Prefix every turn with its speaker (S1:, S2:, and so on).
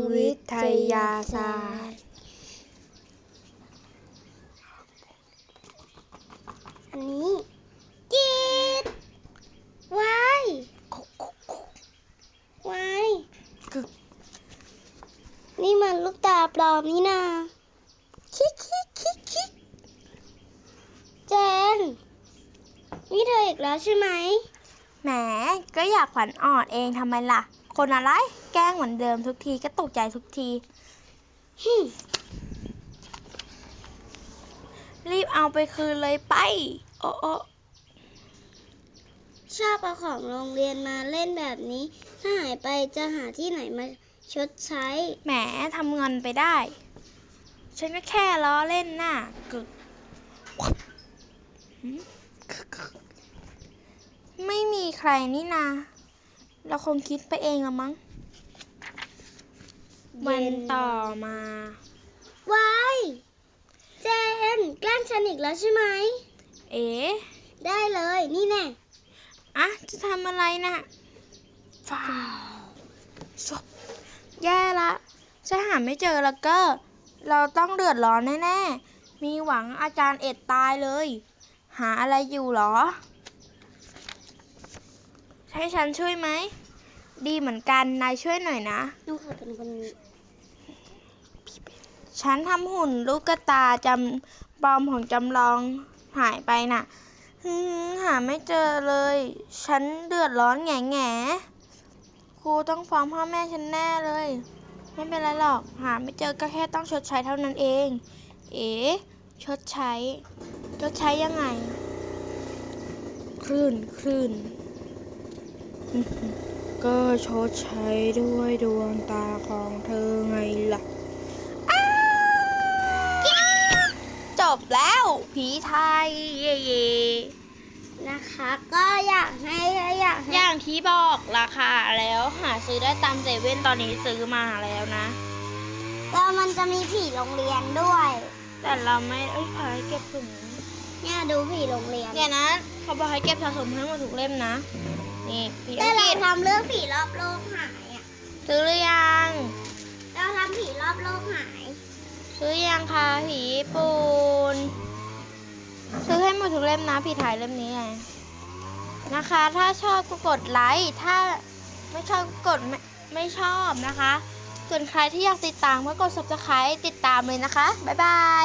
S1: วิทยาศาสตร์
S2: อันนี้จีดวายวายนี่มันลูกตาปลอมนี่นา
S1: คิกคิกคิกคิก
S2: เจน นี่เธออีกแล้วใช่ไหม
S1: แหม ก็อยากขวัญอ่อนเองทำไมล่ะ คนอะไร แกล้งเหมือนเดิมทุกทีก็ตกใจทุกที
S2: ฮึ่ม
S1: รีบเอาไปคืนเลยไป โอ้โอ้
S2: ชอบเอาของโรงเรียนมาเล่นแบบนี้ ถ้าหายไปจะหาที่ไหนมาชดใช้
S1: แหมทำเงินไปได้ ฉันก็แค่ล้อเล่นน่ะกึกหืมกึกกึกไม่มีใครนี่นา เราคงคิดไปเองละมั้ง วันต่อมา
S2: วายเจนแกล้งฉันอีกแล้วใช่ไหม
S1: เอ๋
S2: ได้เลยนี่แน่
S1: อะจะทำอะไรนะ่ะฟ้าวศพแย่ละถ้าหาไม่เจอแล้วก็ เราต้องเดือดร้อนแน่ ๆ มีหวังอาจารย์เอ็ดตายเลย หาอะไรอยู่เหรอ ให้ฉันช่วยไหม ดีเหมือนกัน นายช่วยหน่อยนะ
S2: น้องขอเป็นคน
S1: ฉันทำหุ่นลูกกระตาจำปลอมของจำลองหายไปน่ะฮึ่มหาไม่เจอเลย ฉันเดือดร้อนแง่แง่ครูต้องฟ้องพ่อแม่ฉันแน่เลย ไม่เป็นไรหรอก หาไม่เจอก็แค่ต้องชดใช้เท่านั้นเอง เอ๋ชดใช้ ชดใช้ยังไง คลื่น คลื่น ก็ชดใช้ด้วยดวงตาของเธอไงล่ะ จบแล้วผีไทยเย่เย่
S2: นะคะ ก็อยากให้อยาก
S1: อ
S2: ให้
S1: ย่างที่บอกราคาแล้วหาซื้อได้ตามเซเว่นตอนนี้ซื้อมาแล้วนะ
S2: แล้วมันจะมีผีโรงเรียนด้วย
S1: แต่เราไม่เอ้ยขอให้เก็บถุง
S2: เนี่ยดูผีโรงเรียน
S1: เดี๋ยวนะเขาบอกให้เก็บสะสมให้หมดทุกเล่มนะ นี่ผี
S2: แต่
S1: อัง
S2: เรา
S1: กฤษ
S2: ทำเรื่องผีรอบโลกหายอะ
S1: ซื้อหรือยัง
S2: เราทำผีรอบโลกหาย
S1: ซื้อยังคะผีญี่ปุ่นซื้อให้หมดทุกเล่มนะผีไทยเล่มนี้ไงนะคะ ถ้าชอบก็กดไลค์ถ้าไม่ชอบก็กดไม่ไม่ชอบนะคะ ส่วนใครที่อยากติดตามก็กด subscribe ติดตามเลยนะคะ บ๊ายบาย